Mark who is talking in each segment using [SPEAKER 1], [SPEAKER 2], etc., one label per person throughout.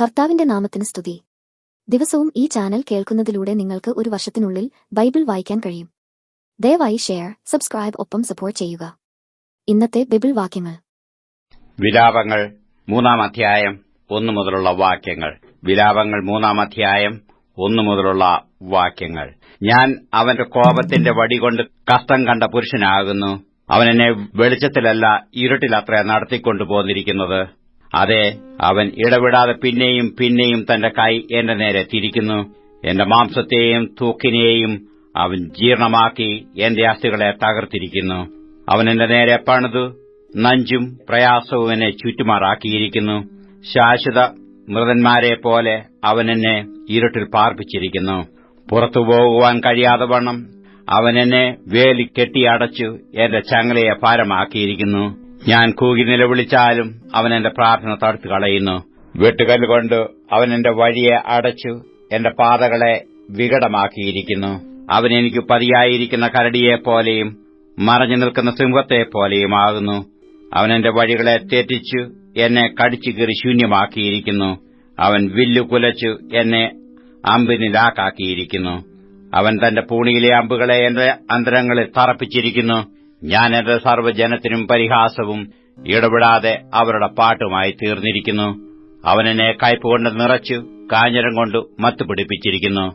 [SPEAKER 1] കർത്താവിന്റെ നാമത്തിന് സ്തുതി. ദിവസവും ഈ ചാനൽ കേൾക്കുന്നതിലൂടെ നിങ്ങൾക്ക് ഒരു വർഷത്തിനുള്ളിൽ ബൈബിൾ വായിക്കാൻ കഴിയും. ദയവായി ഷെയർ സബ്സ്ക്രൈബ് ഒപ്പം സപ്പോർട്ട് ചെയ്യുക. ഇന്നത്തെ ബൈബിൾ വാക്യങ്ങൾ.
[SPEAKER 2] വിലാപങ്ങൾ മൂന്നാം അധ്യായം ഒന്നു മുതലുള്ള വാക്യങ്ങൾ. വിലാപങ്ങൾ മൂന്നാം അധ്യായം ഒന്നു മുതലുള്ള വാക്യങ്ങൾ. ഞാൻ അവന്റെ കോപത്തിന്റെ വടി കൊണ്ട് കഷ്ടം കണ്ട പുരുഷനാകുന്നു. അവനെന്നെ വെളിച്ചത്തിലല്ല ഇരുട്ടിലത്ര നടത്തിക്കൊണ്ടു പോന്നിരിക്കുന്നത് അതെ അവൻ ഇടവിടാതെ പിന്നെയും പിന്നെയും തന്റെ കൈ എന്റെ നേരെ തിരിക്കുന്നു. എന്റെ മാംസത്തെയും തൂക്കിനെയും അവൻ ജീർണമാക്കി എന്റെ അസ്ഥികളെ തകർത്തിരിക്കുന്നു. അവൻ എന്റെ നേരെ പണിതു നഞ്ചും പ്രയാസവും എന്നെ ചുറ്റുമാറാക്കിയിരിക്കുന്നു. ശാശ്വത മൃതന്മാരെ പോലെ അവൻ എന്നെ ഇരുട്ടിൽ പാർപ്പിച്ചിരിക്കുന്നു. പുറത്തു പോകുവാൻ കഴിയാതെ വണ്ണം അവൻ എന്നെ വേലി കെട്ടിയടച്ചു എന്റെ ചങ്ങലയെ ഭാരമാക്കിയിരിക്കുന്നു. ഞാൻ കൂകി നിലവിളിച്ചാലും അവൻ എന്റെ പ്രാർത്ഥന തടുത്തു കളയുന്നു. വെട്ടുകല്ലുകൊണ്ട് അവൻ എന്റെ വഴിയെ അടച്ചു എന്റെ പാതകളെ വികടമാക്കിയിരിക്കുന്നു. അവൻ എനിക്ക് പതിയായിരിക്കുന്ന കരടിയെപ്പോലെയും മറഞ്ഞു നിൽക്കുന്ന സിംഹത്തെപ്പോലെയുമാകുന്നു. അവൻ എന്റെ വഴികളെ തെറ്റിച്ചു എന്നെ കടിച്ചു കീറി ശൂന്യമാക്കിയിരിക്കുന്നു. അവൻ വില്ലു കുലച്ചു എന്നെ അമ്പിനിലാക്കാക്കിയിരിക്കുന്നു. അവൻ തന്റെ പൂണിയിലെ അമ്പുകളെ എന്റെ അന്തരങ്ങളിൽ തറപ്പിച്ചിരിക്കുന്നു. എന്റെ സർവജനത്തിനും പരിഹാസവും ഇടപെടാതെ അവരുടെ പാട്ടുമായി തീർന്നിരിക്കുന്നു. അവനെന്നെ കയ്പുകൊണ്ട് നിറച്ചു കാഞ്ഞിരം കൊണ്ട് മത്തുപിടിപ്പിച്ചിരിക്കുന്നു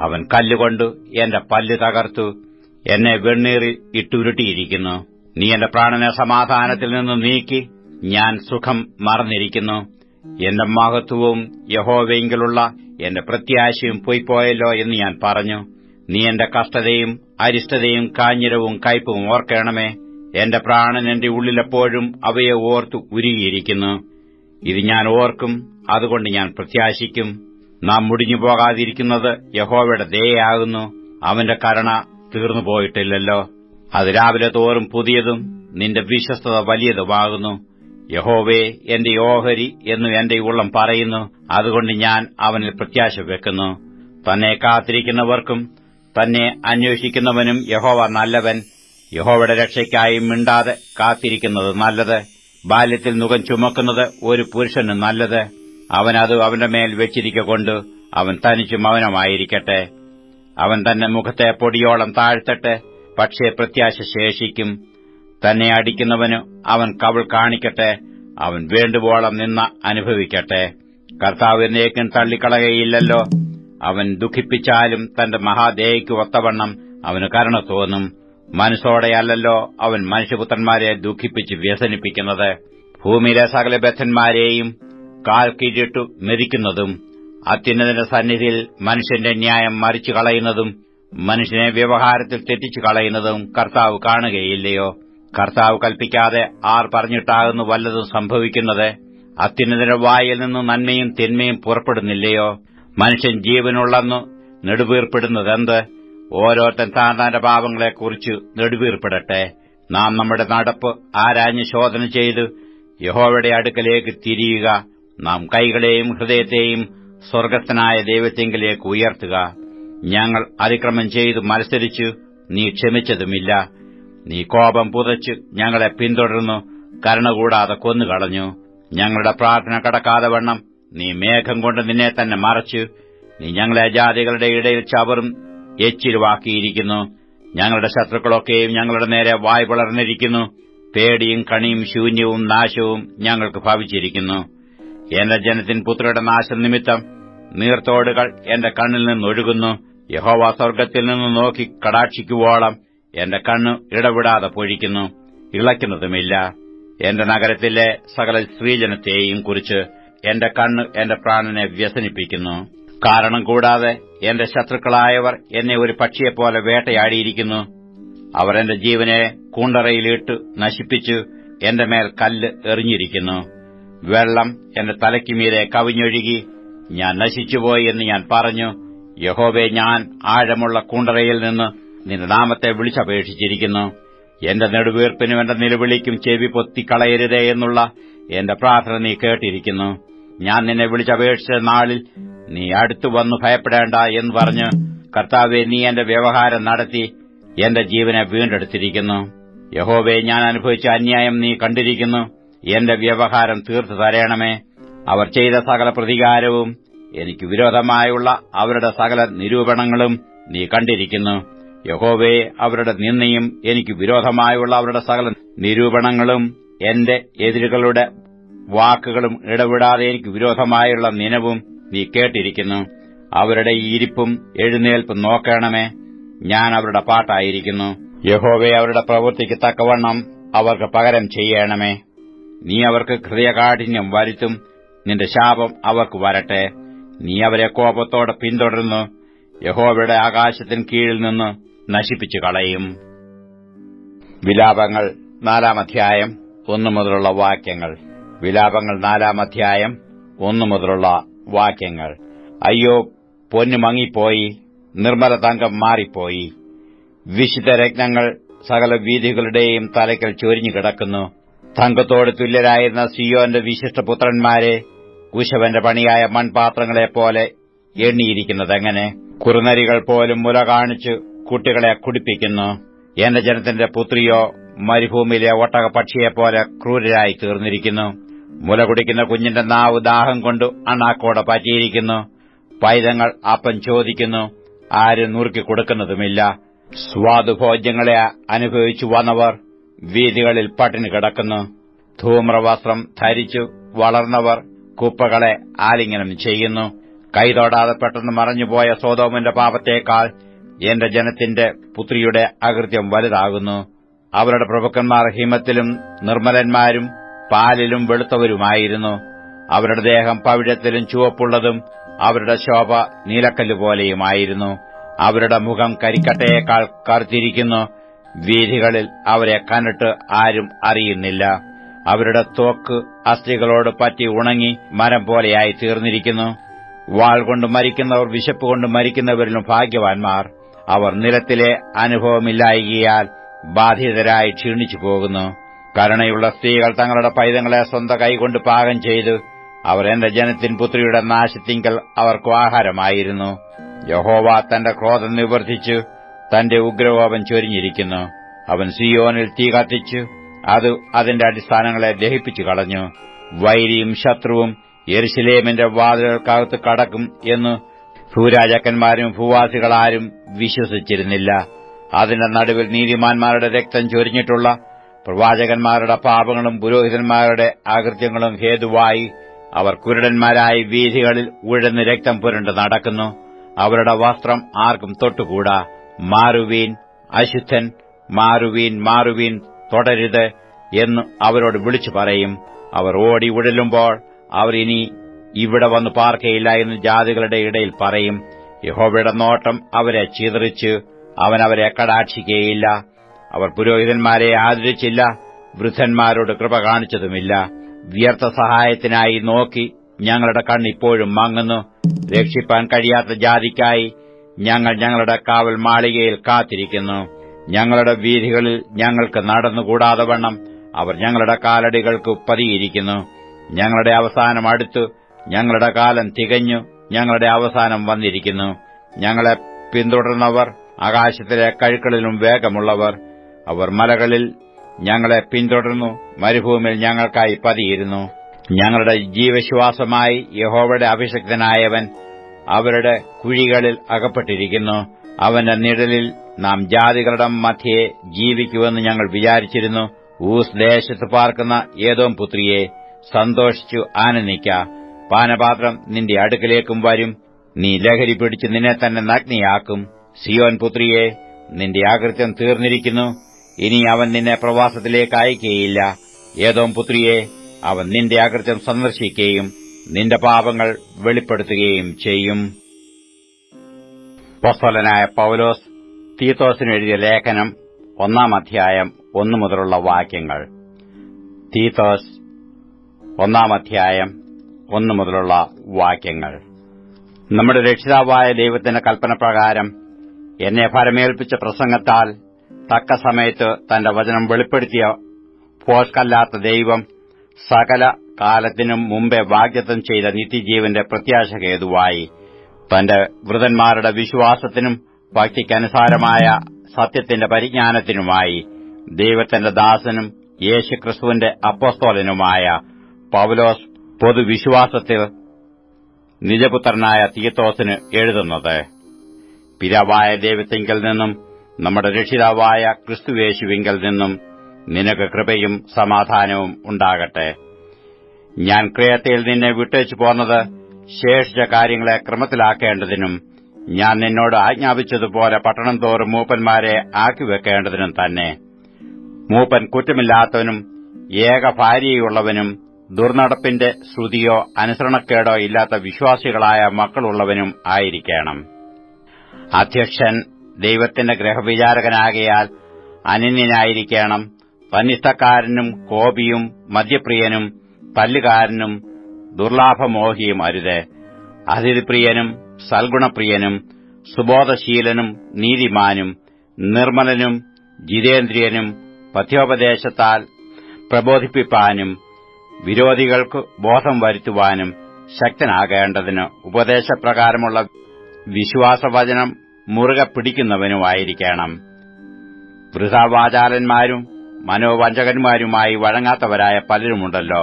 [SPEAKER 2] അവൻ കല്ലുകൊണ്ട് എന്റെ പല്ല് തകർത്തു എന്നെ വെണ്ണീറിൽ ഇട്ടുരുട്ടിയിരിക്കുന്നു. നീ എന്റെ പ്രാണനെ സമാധാനത്തിൽ നിന്ന് നീക്കി ഞാൻ സുഖം മറന്നിരിക്കുന്നു. എന്റെ മഹത്വവും യഹോവെങ്കിലുള്ള എന്റെ പ്രത്യാശയും പോയിപ്പോയല്ലോ എന്ന് ഞാൻ പറഞ്ഞു. നീ എന്റെ കഷ്ടതയും അരിഷ്ടതയും കാഞ്ഞിരവും കയ്പും ഓർക്കണമേ. എന്റെ പ്രാണൻ എന്റെ ഉള്ളിലെപ്പോഴും അവയെ ഓർത്തു ഉരുകിയിരിക്കുന്നു. ഇത് ഞാൻ ഓർക്കും അതുകൊണ്ട് ഞാൻ പ്രത്യാശിക്കും. നാം മുടിഞ്ഞു പോകാതിരിക്കുന്നത് യഹോവയുടെ ദയയാകുന്നു. അവന്റെ കരുണ തീർന്നു പോയിട്ടില്ലല്ലോ. അത് രാവിലെ തോറും പുതിയതും നിന്റെ വിശ്വസ്തത വലിയതുമാകുന്നു. യഹോവേ എന്റെ ഓഹരി എന്നു എന്റെ ഉള്ളം പറയുന്നു. അതുകൊണ്ട് ഞാൻ അവനിൽ പ്രത്യാശ വെക്കുന്നു. തന്നെ കാത്തിരിക്കുന്നവർക്കും തന്നെ അന്വേഷിക്കുന്നവനും യഹോവ നല്ലവൻ. യഹോവയുടെ രക്ഷയ്ക്കായി മിണ്ടാതെ കാത്തിരിക്കുന്നത് നല്ലത്. ബാല്യത്തിൽ മുഖം ചുമക്കുന്നത് ഒരു പുരുഷന് നല്ലത്. അവനത് അവന്റെ മേൽ വെച്ചിരിക്കൊണ്ട് അവൻ തനിച്ചു മൗനമായിരിക്കട്ടെ. അവൻ തന്നെ മുഖത്തെ പൊടിയോളം താഴ്ത്തട്ടെ പക്ഷേ പ്രത്യാശ ശേഷിക്കും. തന്നെ അടിക്കുന്നവന് അവൻ കവൾ കാണിക്കട്ടെ അവൻ വേണ്ടുവോളം നിന്ന അനുഭവിക്കട്ടെ. കർത്താവ് എന്നേക്കും തള്ളിക്കളകയില്ലല്ലോ അവൻ ദുഃഖിപ്പിച്ചാലും തന്റെ മഹാദേയ്ക്ക് ഒത്തവണ്ണം അവന് കരുണ തോന്നും. മനസ്സോടെയല്ലോ അവൻ മനുഷ്യപുത്രന്മാരെ ദുഃഖിപ്പിച്ച് വ്യസനിപ്പിക്കുന്നത്. ഭൂമിയിലെ സകല ബദ്ധന്മാരെയും കാൽ കീഴിട്ടു മെതിക്കുന്നതും അത്യുന്നതിന്റെ സന്നിധിയിൽ മനുഷ്യന്റെ ന്യായം മറിച്ചു കളയുന്നതും മനുഷ്യനെ വ്യവഹാരത്തിൽ തെറ്റിച്ചു കളയുന്നതും കർത്താവ് കാണുകയില്ലയോ? കർത്താവ് കൽപ്പിക്കാതെ ആർ പറഞ്ഞിട്ടാകുന്നു വല്ലതും സംഭവിക്കുന്നത്? അത്യുന്നതിന്റെ വായിൽ നിന്ന് നന്മയും തിന്മയും പുറപ്പെടുന്നില്ലയോ? മനുഷ്യൻ ജീവനുള്ളെന്നു നെടുവീർപ്പെടുന്നതെന്ത്? ഓരോരുത്തൻ താൻ തന്റെ പാപങ്ങളെക്കുറിച്ച് നെടുവീർപ്പെടട്ടെ. നാം നമ്മുടെ നടപ്പ് ആരാഞ്ഞ് ശോധന ചെയ്ത് യഹോവയുടെ അടുക്കലേക്ക് തിരിയുക. നാം കൈകളെയും ഹൃദയത്തെയും സ്വർഗസ്ഥനായ ദൈവത്തെങ്കിലേക്ക് ഉയർത്തുക. ഞങ്ങൾ അതിക്രമം ചെയ്ത് മത്സരിച്ചു നീ ക്ഷമിച്ചതുമില്ല. നീ കോപം പുതച്ച് ഞങ്ങളെ പിന്തുടർന്നു കരുണ കൂടാതെ കൊന്നുകളഞ്ഞു. ഞങ്ങളുടെ പ്രാർത്ഥന കടക്കാതെ വണ്ണം നീ മേഘം കൊണ്ട് നിന്നെ തന്നെ മറച്ച് നീ ഞങ്ങളെ ജാതികളുടെ ഇടയിൽ ചവറും എച്ചിരുവാക്കിയിരിക്കുന്നു ഞങ്ങളുടെ ശത്രുക്കളൊക്കെയും ഞങ്ങളുടെ നേരെ വായ് വളർന്നിരിക്കുന്നു പേടിയും കണിയും ശൂന്യവും നാശവും ഞങ്ങൾക്ക് ഭവിച്ചിരിക്കുന്നു. എന്റെ ജനത്തിൻ പുത്രയുടെ നാശം നിമിത്തം നീർത്തോടുകൾ എന്റെ കണ്ണിൽ നിന്നൊഴുകുന്നു. യഹോവ സ്വർഗത്തിൽ നിന്ന് നോക്കി കടാക്ഷിക്കുവോളം എന്റെ കണ്ണ് ഇടവിടാതെ പൊഴിക്കുന്നു. ഇളയ്ക്കുന്നതുമില്ല എന്റെ നഗരത്തിലെ സകല സ്ത്രീജനത്തെയും കുറിച്ച് എന്റെ കണ്ണ് എന്റെ പ്രാണനെ വ്യസനിപ്പിക്കുന്നു. കാരണം കൂടാതെ എന്റെ ശത്രുക്കളായവർ എന്നെ ഒരു പക്ഷിയെപ്പോലെ വേട്ടയാടിയിരിക്കുന്നു. അവർ എന്റെ ജീവനെ കൂണ്ടറയിലിട്ട് നശിപ്പിച്ചു എന്റെ മേൽ കല്ല് എറിഞ്ഞിരിക്കുന്നു. വെള്ളം എന്റെ തലയ്ക്കുമീരെ കവിഞ്ഞൊഴുകി ഞാൻ നശിച്ചുപോയി എന്ന് ഞാൻ പറഞ്ഞു. യഹോവെ ഞാൻ ആഴമുള്ള കൂണ്ടറയിൽ നിന്ന് നിന്റെ നാമത്തെ വിളിച്ചപേക്ഷിച്ചിരിക്കുന്നു. എന്റെ നെടുവീർപ്പിനും എന്റെ നിലവിളിക്കും ചെവി പൊത്തിക്കളയരുതേ എന്നുള്ള എന്റെ പ്രാർത്ഥന നീ കേട്ടിരിക്കുന്നു. ഞാൻ നിന്നെ വിളിച്ചപേക്ഷിച്ച നാളിൽ നീ അടുത്തു വന്നു ഭയപ്പെടേണ്ട എന്ന് പറഞ്ഞ് കർത്താവെ നീ എന്റെ വ്യവഹാരം നടത്തി എന്റെ ജീവനെ വീണ്ടെടുത്തിരിക്കുന്നു. യഹോവെ ഞാൻ അനുഭവിച്ച അന്യായം നീ കണ്ടിരിക്കുന്നു. എന്റെ വ്യവഹാരം തീർത്തു തരയണമേ അവർ ചെയ്ത സകല പ്രതികാരവും എനിക്ക് വിരോധമായുള്ള അവരുടെ സകല നിരൂപണങ്ങളും നീ കണ്ടിരിക്കുന്നു. യഹോവെ അവരുടെ നിന്ദയും എനിക്ക് വിരോധമായുള്ള അവരുടെ സകല നിരൂപണങ്ങളും എന്റെ എതിരുകളുടെ വാക്കുകളും ഇടവിടാതെ എനിക്ക് വിരോധമായുള്ള നിനവും നീ കേട്ടിരിക്കുന്നു. അവരുടെ ഇരിപ്പും എഴുന്നേൽപ്പും നോക്കണമേ. ഞാൻ അവരുടെ പാട്ടായിരിക്കുന്നു. യഹോവെ അവരുടെ പ്രവൃത്തിക്ക് തക്കവണ്ണം അവർക്ക് പകരം ചെയ്യണമേ. നീ അവർക്ക് ഹൃദയകാഠിന്യം വരുത്തും. നിന്റെ ശാപം അവർക്ക് വരട്ടെ. നീ അവരെ കോപത്തോടെ പിന്തുടർന്നു യഹോവയുടെ ആകാശത്തിന് കീഴിൽ നിന്ന് നശിപ്പിച്ചു കളയും. വിലാപങ്ങൾ നാലാം അധ്യായം ഒന്നു മുതലുള്ള വാക്യങ്ങൾ. വിലാപങ്ങൾ നാലാം അധ്യായം ഒന്നു മുതലുള്ള വാക്യങ്ങൾ. അയ്യോ പൊന്നു മങ്ങിപ്പോയി നിർമ്മല തങ്കം മാറിപ്പോയി. വിശുദ്ധ രത്നങ്ങൾ സകല വീഥികളുടെയും തലയ്ക്കൽ ചൊരിഞ്ഞു കിടക്കുന്നു. തങ്കത്തോട് തുല്യരായിരുന്ന സിയോന്റെ വിശിഷ്ടപുത്രന്മാരെ കുശവന്റെ പണിയായ മൺപാത്രങ്ങളെപ്പോലെ എണ്ണിയിരിക്കുന്നതെങ്ങനെ കുറുനരികൾ പോലും മുല കാണിച്ച് കുട്ടികളെ കുടിപ്പിക്കുന്നു. എന്റെ ജനത്തിന്റെ പുത്രിയോ മരുഭൂമിയിലെ ഒട്ടക പക്ഷിയെപ്പോലെ ക്രൂരരായി തീർന്നിരിക്കുന്നു. മുല കുടിക്കുന്ന കുഞ്ഞിന്റെ നാവ് ദാഹം കൊണ്ട് അണ്ണാക്കോടെ പറ്റിയിരിക്കുന്നു. പൈതങ്ങൾ അപ്പം ചോദിക്കുന്നു ആരും നുറുക്കി കൊടുക്കുന്നതുമില്ല? സ്വാദുഭോജ്യങ്ങളെ അനുഭവിച്ചു വന്നവർ വീതികളിൽ പട്ടിണി കിടക്കുന്നു. ധൂമ്രവസ്ത്രം ധരിച്ചു വളർന്നവർ കുപ്പകളെ ആലിംഗനം ചെയ്യുന്നു. കൈതൊടാതെ പെട്ടെന്ന് മറഞ്ഞുപോയ സോതോമിന്റെ പാപത്തേക്കാൾ എന്റെ ജനത്തിന്റെ പുത്രിയുടെ അകൃത്യം വലുതാകുന്നു. അവരുടെ പ്രഭുക്കന്മാർ ഹിമത്തിലും നിർമ്മലന്മാരും പാലിലും വെളുത്തവരുമായിരുന്നു. അവരുടെ ദേഹം പവിഴത്തിലും ചുവപ്പുള്ളതും അവരുടെ ശോഭ നീലക്കല്ല് പോലെയുമായിരുന്നു അവരുടെ മുഖം കരിക്കട്ടയേക്കാൾ കറുത്തിരിക്കുന്നു. വീഥികളിൽ അവരെ കണ്ടിട്ട് ആരും അറിയുന്നില്ല. അവരുടെ തോക്ക് അസ്ഥികളോട് പറ്റി ഉണങ്ങി മരം പോലെയായി തീർന്നിരിക്കുന്നു. വാൾ കൊണ്ട് മരിക്കുന്നവർ വിശപ്പ് കൊണ്ട് മരിക്കുന്നവരിലും ഭാഗ്യവാൻമാർ അവർ നിലത്തിലെ അനുഭവമില്ലായികയാൽ ബാധിതരായി ക്ഷീണിച്ചു പോകുന്നു കരുണയുള്ള സ്ത്രീകൾ തങ്ങളുടെ പൈതങ്ങളെ സ്വന്തം കൈകൊണ്ട് പാകം ചെയ്തു. അവർ എന്റെ ജനത്തിൻ പുത്രിയുടെ നാശത്തിങ്കൽ അവർക്കു ആഹാരമായിരുന്നു. യഹോവ തന്റെ ക്രോധം നിവർത്തിച്ചു തന്റെ ഉഗ്രകോപം ചൊരിഞ്ഞിരിക്കുന്നു. അവൻ സിയോനിൽ തീ കത്തിച്ചു അത് അതിന്റെ അടിസ്ഥാനങ്ങളെ ദഹിപ്പിച്ചു കളഞ്ഞു. വൈരിയും ശത്രുവും യെരുശലേമിന്റെ വാതിലുകൾക്കകത്ത് കടക്കും എന്ന് ഭൂരാജാക്കന്മാരും ഭൂവാസികളാരും വിശ്വസിച്ചിരുന്നില്ല. അതിന്റെ നടുവിൽ നീതിമാന്മാരുടെ രക്തം ചൊരിഞ്ഞിട്ടുള്ള പ്രവാചകന്മാരുടെ പാപങ്ങളും പുരോഹിതന്മാരുടെ ആകൃത്യങ്ങളും ഹേതുവായി അവർ കുരുടന്മാരായി വീഥികളിൽ ഉഴന്ന് രക്തം പുരണ്ട് നടക്കുന്നു. അവരുടെ വസ്ത്രം ആർക്കും തൊട്ടുകൂടാ. മാറുവീൻ അശുദ്ധൻ മാറുവീൻ മാറുവീൻ തുടരുത് എന്ന് അവരോട് വിളിച്ചു പറയും. അവർ ഓടി ഉഴലുമ്പോൾ അവർ ഇനി ഇവിടെ വന്ന് പാർക്കയില്ല എന്ന് ജാതികളുടെ ഇടയിൽ പറയും. യഹോവയുടെ നോട്ടം അവരെ ചിതറിച്ച് അവൻ അവരെ കടാക്ഷിക്കുകയില്ല. അവർ പുരോഹിതന്മാരെ ആദരിച്ചില്ല വൃദ്ധന്മാരോട് കൃപ കാണിച്ചതുമില്ല. വ്യർത്ഥ സഹായത്തിനായി നോക്കി ഞങ്ങളുടെ കണ്ണിപ്പോഴും മങ്ങുന്നു. രക്ഷിപ്പാൻ കഴിയാത്ത ജാതിക്കായി ഞങ്ങൾ ഞങ്ങളുടെ കാവൽ മാളികയിൽ കാത്തിരിക്കുന്നു. ഞങ്ങളുടെ വീഥികളിൽ ഞങ്ങൾക്ക് നടന്നുകൂടാതെ വണ്ണം അവർ ഞങ്ങളുടെ കാലടികൾക്ക് പതിയിരിക്കുന്നു. ഞങ്ങളുടെ അവസാനം അടുത്തു ഞങ്ങളുടെ കാലം തികഞ്ഞു ഞങ്ങളുടെ അവസാനം വന്നിരിക്കുന്നു. ഞങ്ങളെ പിന്തുടർന്നവർ ആകാശത്തിലെ കഴുക്കളിലും വേഗമുള്ളവർ. അവർ മലകളിൽ ഞങ്ങളെ പിന്തുടർന്നു മരുഭൂമിയിൽ ഞങ്ങൾക്കായി പതിയിരുന്നു. ഞങ്ങളുടെ ജീവശ്വാസമായി യഹോവയുടെ അഭിഷക്തനായവൻ അവരുടെ കുഴികളിൽ അകപ്പെട്ടിരിക്കുന്നു. അവന്റെ നിഴലിൽ നാം ജാതികളുടെ മധ്യയെ ജീവിക്കുമെന്ന് ഞങ്ങൾ വിചാരിച്ചിരുന്നു. ഊസ് ദേശത്ത് പാർക്കുന്ന ഏതോ പുത്രിയെ സന്തോഷിച്ചു ആനന്ദിക്ക. പാനപാത്രം നിന്റെ അടുക്കിലേക്കും വരും. നീ ലഹരി പിടിച്ച് നിന്നെ തന്നെ നഗ്നിയാക്കും. സിയോൻ പുത്രിയെ നിന്റെ ആകൃത്യം തീർന്നിരിക്കുന്നു. ഇനി അവൻ നിന്നെ പ്രവാസത്തിലേക്ക് അയക്കുകയില്ല. ഏതോം പുത്രിയെ അവൻ നിന്റെ അകൃത്യം സന്ദർശിക്കുകയും നിന്റെ പാപങ്ങൾ വെളിപ്പെടുത്തുകയും ചെയ്യും. പൊസ്തലനായ പൌലോസ് തീത്തോസിന് എഴുതിയ ലേഖനം ഒന്നാം അധ്യായം ഒന്നു മുതലുള്ള വാക്യങ്ങൾ. തീത്തോസ് ഒന്നാം അധ്യായം ഒന്നു മുതലുള്ള വാക്യങ്ങൾ. നമ്മുടെ രക്ഷിതാവായ ദൈവത്തിന്റെ കൽപ്പനപ്രകാരം എന്നെ ഫലമേൽപ്പിച്ച പ്രസംഗത്താൽ തക്ക സമയത്ത് തന്റെ വചനം വെളിപ്പെടുത്തിയ പോഷ്കല്ലാത്ത ദൈവം സകല കാലത്തിനും മുമ്പേ വാഗ്ദത്തം ചെയ്ത നിത്യജീവന്റെ പ്രത്യാശ ഹേതുവായി തന്റെ വൃതന്മാരുടെ വിശ്വാസത്തിനും ഭക്തിക്കനുസാരമായ സത്യത്തിന്റെ പരിജ്ഞാനത്തിനുമായി ദൈവത്തിന്റെ ദാസനും യേശുക്രിസ്തുവിന്റെ അപ്പോസ്തോലനുമായ പൌലോസ് പൊതുവിശ്വാസത്തിൽ നിജപുത്രനായ തീത്തോസിന് എഴുതുന്നത്. പിതാവായ ദൈവത്തിങ്കിൽ നിന്നും നമ്മുടെ രക്ഷിതാവായ ക്രിസ്തുവേശുവിങ്കൽ നിന്നും നിനക്ക് കൃപയും സമാധാനവും ഉണ്ടാകട്ടെ. ഞാൻ ക്രിയത്തിൽ നിന്നെ വിട്ടേച്ചു പോന്നത് ശേഷിച്ച കാര്യങ്ങളെ ക്രമത്തിലാക്കേണ്ടതിനും ഞാൻ നിന്നോട് ആജ്ഞാപിച്ചതുപോലെ പട്ടണം തോറും മൂപ്പന്മാരെ ആക്കിവെക്കേണ്ടതിനും തന്നെ. മൂപ്പൻ കുറ്റമില്ലാത്തവനും ഏക ഭാര്യയുള്ളവനും ദുർനടപ്പിന്റെ ശ്രുതിയോ അനുസരണക്കേടോ ഇല്ലാത്ത വിശ്വാസികളായ മക്കളുള്ളവനും ആയിരിക്കണം. അധ്യക്ഷൻ ദൈവത്തിന്റെ ഗ്രഹവിചാരകനാകയാൽ അനന്യനായിരിക്കണം. തന്നിഷ്ടക്കാരനും കോപിയും മദ്യപ്രിയനും പല്ലുകാരനും ദുർലാഭമോഹിയും അരുത്. അതിഥിപ്രിയനും സൽഗുണപ്രിയനും സുബോധശീലനും നീതിമാനും നിർമ്മലനും ജിതേന്ദ്രിയനും പഥ്യോപദേശത്താൽ പ്രബോധിപ്പിപ്പാനും വിരോധികൾക്ക് ബോധം വരുത്തുവാനും ശക്തനാകേണ്ടതിന് ഉപദേശപ്രകാരമുള്ള വിശ്വാസവചനം മുറുകെ പിടിക്കുന്നവനുമായിരിക്കണം. വൃഥാവാചാലന്മാരും മനോവഞ്ചകന്മാരുമായി വഴങ്ങാത്തവരായ പലരുമുണ്ടല്ലോ.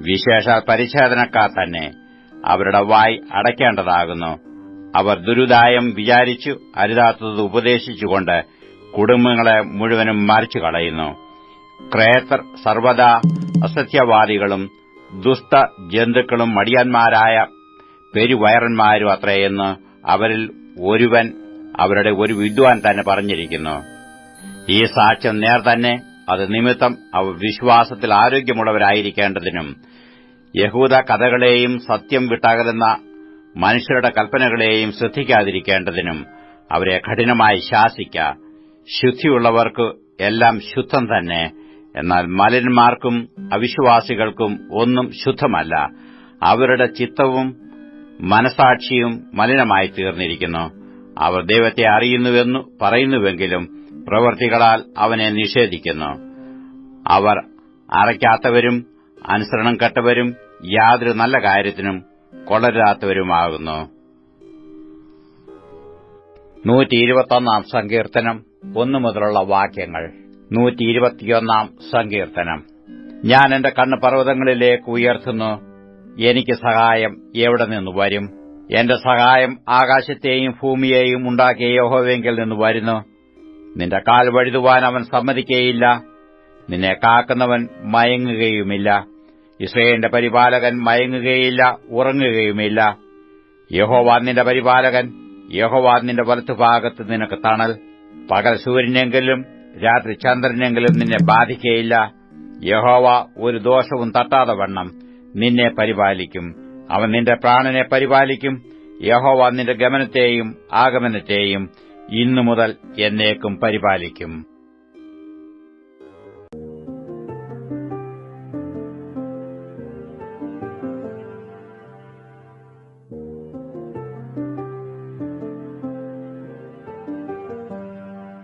[SPEAKER 2] വിശേഷ പരിച്ഛേദനക്കാർ തന്നെ അവരുടെ വായി അടയ്ക്കേണ്ടതാകുന്നു. അവർ ദുരുദായം വിചാരിച്ചു അരുതാത്തത് ഉപദേശിച്ചുകൊണ്ട് കുടുംബങ്ങളെ മുഴുവനും മറിച്ചു കളയുന്നു ക്രേത്തർ സർവദാ അസത്യവാദികളും ദുഷ്ട ജന്തുക്കളും മടിയന്മാരായ പെരുവയറന്മാരും അത്രയെന്ന് അവരിൽ ഒരുവൻ അവരുടെ ഒരു വിദ്വാൻ തന്നെ പറഞ്ഞിരിക്കുന്നു. ഈ സാക്ഷ്യം നേർ തന്നെ അത് നിമിത്തം അവർ വിശ്വാസത്തിൽ ആരോഗ്യമുള്ളവരായിരിക്കേണ്ടതിനും യഹൂദ കഥകളെയും സത്യം വിട്ടകലുന്ന മനുഷ്യരുടെ കൽപ്പനകളെയും ശ്രദ്ധിക്കാതിരിക്കേണ്ടതിനും അവരെ കഠിനമായി ശാസിക്ക. ശുദ്ധിയുള്ളവർക്ക് എല്ലാം ശുദ്ധം തന്നെ. എന്നാൽ മലിന്മാർക്കും അവിശ്വാസികൾക്കും ഒന്നും ശുദ്ധമല്ല. അവരുടെ ചിത്തവും മനസാക്ഷിയും മലിനമായി തീർന്നിരിക്കുന്നു അവർ ദൈവത്തെ അറിയുന്നുവെന്നു പറയുന്നുവെങ്കിലും പ്രവൃത്തികളാൽ അവനെ നിഷേധിക്കുന്നു. അവർ അറയ്ക്കാത്തവരും അനുസരണം കെട്ടവരും യാതൊരു നല്ല കാര്യത്തിനും കൊളരാത്തവരുമാകുന്നു നൂറ്റി സങ്കീർത്തനം ഒന്നു മുതലുള്ള വാക്യങ്ങൾ. നൂറ്റി സങ്കീർത്തനം. ഞാൻ എന്റെ കണ്ണ് പർവതങ്ങളിലേക്ക് ഉയർത്തുന്നു. എനിക്ക് സഹായം എവിടെ നിന്ന് വരും? എന്റെ സഹായം ആകാശത്തെയും ഭൂമിയെയും ഉണ്ടാക്കിയ യഹോവെങ്കിൽ നിന്ന് വരുന്നു. നിന്റെ കാൽ വഴുതുവാൻ അവൻ സമ്മതിക്കേയില്ല. നിന്നെ കാക്കുന്നവൻ മയങ്ങുകയുമില്ല. ഇസ്രയേലിന്റെ പരിപാലകൻ മയങ്ങുകയില്ല ഉറങ്ങുകയുമില്ല. യഹോവ നിന്റെ പരിപാലകൻ യഹോവ നിന്റെ വലത്തുഭാഗത്ത് നിനക്ക് തണൽ. പകൽ സൂര്യനെങ്കിലും രാത്രി ചന്ദ്രനെങ്കിലും നിന്നെ ബാധിക്കയില്ല. യഹോവ ഒരു ദോഷവും തട്ടാതെ വണ്ണം നിന്നെ പരിപാലിക്കും. അവൻ നിന്റെ പ്രാണനെ പരിപാലിക്കും. യഹോവ നിന്റെ ഗമനത്തെയും ആഗമനത്തെയും ഇന്നു മുതൽ എന്നേക്കും പരിപാലിക്കും.